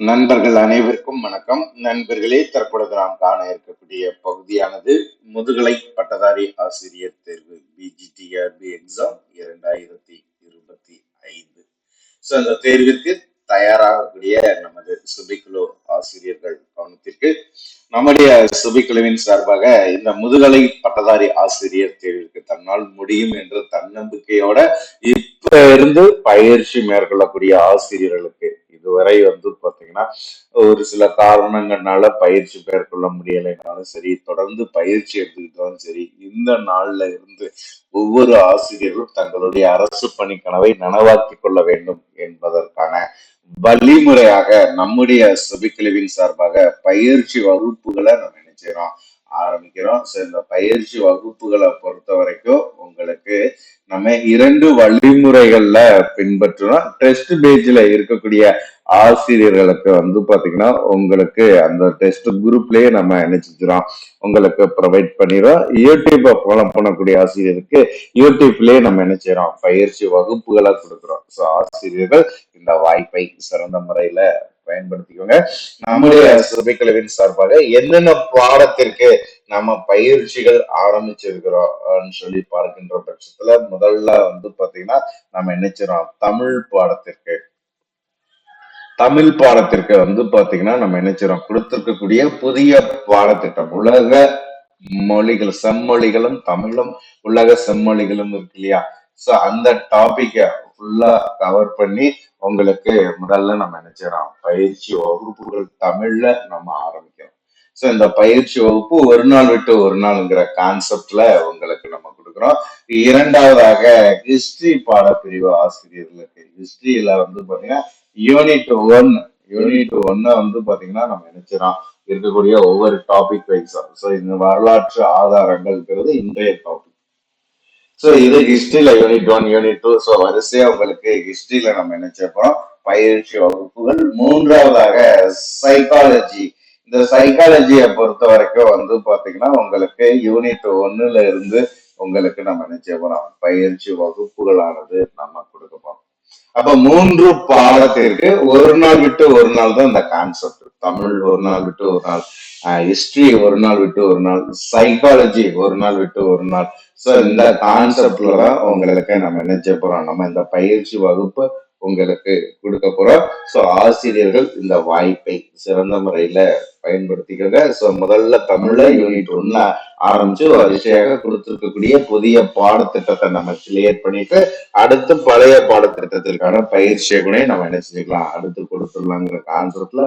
நண்பர்கள் அனைவருக்கும் வணக்கம். நண்பர்களே தற்பொழுது நாம் காண இருக்கக்கூடிய பகுதியானது முதுகலை பட்டதாரி ஆசிரியர் தேர்வு பிஜிடிஆர்பி எக்ஸாம் இரண்டாயிரத்தி இருபத்தி ஐந்து. ஸோ அந்த தேர்விற்கு தயாராகக்கூடிய நமது சுபிக்குழு ஆசிரியர்கள் கவனத்திற்கு நம்முடைய சுபிக்குழுவின் சார்பாக இந்த முதுகலை பட்டதாரி ஆசிரியர் தேர்விற்கு தன்னால் முடியும் என்ற தன்னம்பிக்கையோட இப்ப இருந்து பயிற்சி மேற்கொள்ளக்கூடிய ஆசிரியர்களுக்கு இதுவரை வந்து பாத்தீங்கன்னா ஒரு சில காரணங்கள்னால பயிற்சி மேற்கொள்ள முடியலைனாலும் சரி தொடர்ந்து பயிற்சி எடுத்துக்கிட்டாலும் சரி இந்த நாள்ல இருந்து ஒவ்வொரு ஆசிரியரும் தங்களுடைய அரசு பணி கனவை நனவாக்கி கொள்ள வேண்டும் என்பதற்கான வழிமுறையாக நம்முடைய சுபிக்குழுவின் சார்பாக பயிற்சி வகுப்புகளை நம்ம நினைச்சிடறோம் ஆரம்பிக்கிறோம். ஸோ இந்த பயிற்சி வகுப்புகளை பொறுத்த வரைக்கும் உங்களுக்கு நம்ம இரண்டு வழிமுறைகள்ல பின்பற்றணும். டெஸ்ட் பேஜ்ல இருக்கக்கூடிய ஆசிரியர்களுக்கு வந்து பாத்தீங்கன்னா உங்களுக்கு அந்த டெஸ்ட் குரூப்லயே நம்ம நினைச்சுக்கிறோம் உங்களுக்கு ப்ரொவைட் பண்ணிடுறோம். யூடியூப்பை ஃபாலோ பண்ணக்கூடிய ஆசிரியருக்கு யூடியூப்லயே நம்ம நினைச்சிடறோம் பயிற்சி வகுப்புகளை கொடுக்குறோம். ஸோ ஆசிரியர்கள் இந்த வாய்ப்பை சிறந்த முறையில பயன்படுத்திக்கோங்க. நம்முடைய சபைக்குழுவின் சார்பாக என்னென்ன பாடத்திற்கு நம்ம பயிற்சிகள் ஆரம்பிச்சிருக்கிறோம் சொல்லி பார்க்கின்ற பட்சத்துல முதல்ல வந்து பாத்தீங்கன்னா நம்ம நினைச்சிரோம் தமிழ் பாடத்திற்கு. தமிழ் பாடத்திற்கு வந்து பாத்தீங்கன்னா நம்ம நினைச்சிரோம் கொடுத்திருக்கக்கூடிய புதிய பாடத்திட்டம். உலக மொழிகள் செம்மொழிகளும் தமிழும் உலக செம்மொழிகளும் இருக்கு இல்லையா? சோ அந்த டாபிக்க ஃபுல்லா கவர் பண்ணி உங்களுக்கு முதல்ல நம்ம நினைச்சிடறோம் பயிற்சி வகுப்புகள் தமிழ்ல நம்ம ஆரம்பிக்கிறோம். ஸோ இந்த பயிற்சி வகுப்பு ஒரு நாள் விட்டு ஒரு நாள்ங்கிற கான்செப்ட்ல உங்களுக்கு நம்ம கொடுக்குறோம். இரண்டாவதாக ஹிஸ்டரி பாடப்பிரிவு ஆசிரியர்களுக்கு ஹிஸ்டரியில வந்து பாத்தீங்கன்னா யூனிட் ஒன் யூனிட் ஒன்னு வந்து பாத்தீங்கன்னா நம்ம நினைச்சிடறோம் இருக்கக்கூடிய ஒவ்வொரு டாபிக் வைஸும் ஸோ இந்த வரலாற்று ஆதாரங்கள்ங்கிறது இன்றைய டாபிக் ஸோ இது ஹிஸ்டரியில unit one unit two so வரிசையா உங்களுக்கு ஹிஸ்டரியில நம்ம நினைச்சப்போம் பயிற்சி வகுப்புகள். மூன்றாவதாக சைக்காலஜி இந்த சைக்காலஜியை பொறுத்த வரைக்கும் வந்து பாத்தீங்கன்னா உங்களுக்கு யூனிட் ஒன்னுல இருந்து உங்களுக்கு நம்ம நினைச்ச போறோம்? பயிற்சி வகுப்புகளானது நம்ம கொடுக்க போறோம். அப்ப மூன்று பாடத்திற்கு ஒரு நாள் விட்டு ஒரு நாள் தான் இந்த கான்செப்ட் தமிழ் ஒரு நாள் விட்டு ஒரு நாள் ஹிஸ்டரி ஒரு நாள் விட்டு ஒரு நாள் சைக்காலஜி ஒரு நாள் விட்டு ஒரு நாள். ஸோ இந்த கான்செப்ட்ல தான் உங்களுக்கு நம்ம நினைச்ச போறோம்? நம்ம இந்த பயிற்சி வகுப்பு உங்களுக்கு கொடுக்க போறோம். ஸோ ஆசிரியர்கள் இந்த வாய்ப்பை சிறந்த முறையில பயன்படுத்திக்கோங்க. ஸோ முதல்ல தமிழ்ல யூனிட் ஒன்னா ஆரம்பிச்சு வரிசையாக கொடுத்திருக்கக்கூடிய புதிய பாடத்திட்டத்தை நம்ம கிளியர் பண்ணிட்டு அடுத்து பழைய பாடத்திட்டத்திற்கான பயிற்சியை கூட நம்ம என்ன செஞ்சுக்கலாம்? அடுத்து கொடுத்துடலாங்கிற கான்செப்ட்ல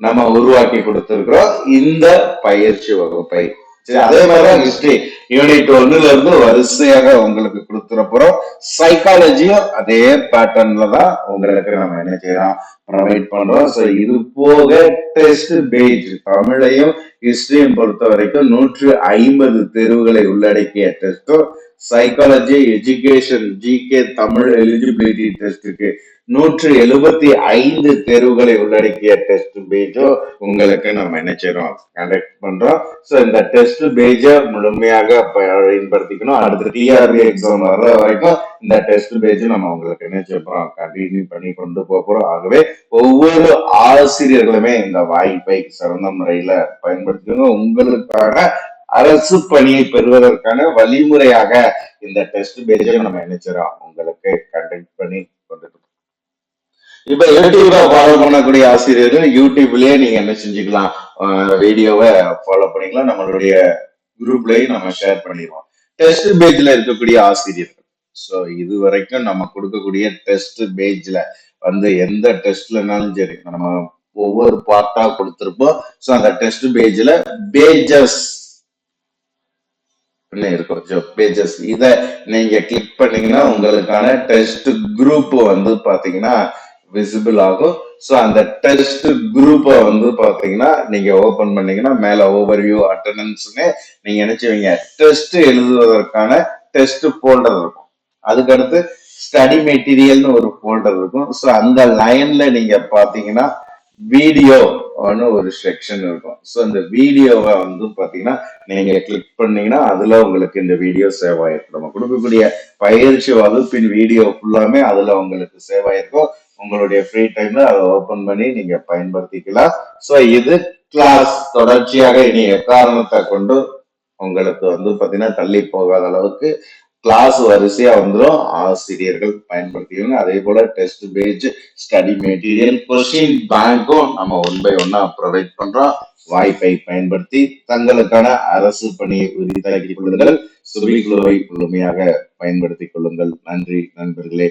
நம்ம உருவாக்கி கொடுத்திருக்கிறோம். இந்த பயிற்சி வகுப்பை சரி அதே மாதிரிதான் ஹிஸ்டரி யூனிட் ஒன்னுல இருந்து வரிசையாக உங்களுக்கு கொடுத்துறப்புறம் சைக்காலஜியும் அதே பேட்டர்ன்ல தான் உங்களுக்கு நம்ம என்ன செய்யலாம் ப்ரொவைட் பண்றோம். ஸோ இது போக டெஸ்ட் பேஜ் தமிழையும் ஹிஸ்டரியும் பொறுத்த வரைக்கும் நூற்று ஐம்பது தெருவுகளை உள்ளடக்கிய டெஸ்ட்டும் psychology education GK Tamil eligibility டெஸ்ட்டுக்கு நூற்று எழுபத்தி ஐந்து தேர்வுகளை உள்ளடக்கிய டெஸ்ட் பேஜோ உங்களுக்கு நம்ம நினைச்சிடும் கண்டக்ட் பண்றோம். ஸோ இந்த டெஸ்ட் பேஜை முழுமையாக பயன்படுத்திக்கணும். அடுத்த டிஆர்பி எக்ஸாம் வர்ற வரைக்கும் இந்த டெஸ்ட் பேஜ் நம்ம உங்களுக்கு நினைச்சிருப்போம் கண்டினியூ பண்ணி கொண்டு போகிறோம் ஆகவே ஒவ்வொரு ஆசிரியர்களுமே இந்த வாய்ப்பை சிறந்த முறையில பயன்படுத்திக்கணும் உங்களுக்கான அரசு பணியை பெறுவதற்கான வழிமுறையாக இந்த டெஸ்ட் பேஜை நம்ம நினைச்சிடறோம் உங்களுக்கு கண்டக்ட் பண்ணி இப்ப யூடியூப்ல ஃபாலோ பண்ணக்கூடிய ஆசிரியர்கள் யூடியூப்லயே நீங்க என்ன செஞ்சுக்கலாம் வீடியோவை ஃபாலோ பண்ணிக்கலாம். நம்மளுடைய குரூப்லயும் நம்ம ஷேர் பண்ணிடுவோம். டெஸ்ட் பேஜ்ல இருக்கக்கூடிய ஆசிரியர்கள். ஸோ இது வரைக்கும் நம்ம கொடுக்கக்கூடிய டெஸ்ட் பேஜ்ல வந்து எந்த டெஸ்ட்லனாலும் சரி நம்ம ஒவ்வொரு பார்ட்டா கொடுத்துருப்போம். ஸோ அந்த டெஸ்ட் பேஜ்ல பேஜஸ் இருக்கும். பேஜஸ் இதை நீங்க கிளிக் பண்ணீங்கன்னா உங்களுக்கான டெஸ்ட் குரூப் வந்து பாத்தீங்கன்னா விசிபிள் ஆகும். ஸோ அந்த டெஸ்ட் குரூப்பை வந்து பாத்தீங்கன்னா நீங்க ஓப்பன் பண்ணீங்கன்னா மேல ஓவர் வியூ அட்டண்டன்ஸ்னு நீங்க நினைச்சுவீங்க டெஸ்ட் எழுதுவதற்கான டெஸ்ட் ஃபோல்டர் இருக்கும். அதுக்கடுத்து ஸ்டடி மெட்டீரியல்னு ஒரு ஃபோல்டர் இருக்கும். ஸோ அந்த லைன்ல நீங்க பாத்தீங்கன்னா வீடியோ ஒரு செக்ஷன் இருக்கும். ஸோ இந்த வீடியோவை வந்து பாத்தீங்கன்னா நீங்க கிளிக் பண்ணீங்கன்னா அதுல உங்களுக்கு இந்த வீடியோ சேவ் ஆயிருக்கும் நம்ம கொடுக்கக்கூடிய பயிற்சி வகுப்பின் வீடியோ ஃபுல்லாமே அதுல உங்களுக்கு சேவ் ஆயிருக்கும் உங்களுடைய ஃப்ரீ டைம்ல அதை ஓபன் பண்ணி நீங்க பயன்படுத்திக்கலாம். ஸோ இது கிளாஸ் தொடர்ச்சியாக இனி எக்காரணத்தை கொண்டு உங்களுக்கு வந்து பார்த்தீங்கன்னா தள்ளி போகாத அளவுக்கு கிளாஸ் வரிசையா வந்துடும் ஆசிரியர்கள் பயன்படுத்திக்கணும் அதே போல test page study material question பேங்க்கும் நம்ம ஒன் பை ஒன்னா ப்ரொவைட் பண்றோம். வாய்ப்பை பயன்படுத்தி தங்களுக்கான அரசு பணியை உறுதியாக்கிக் கொள்ளுங்கள். சுருளிக்குழுவை முழுமையாக பயன்படுத்திக் கொள்ளுங்கள். நன்றி நண்பர்களே.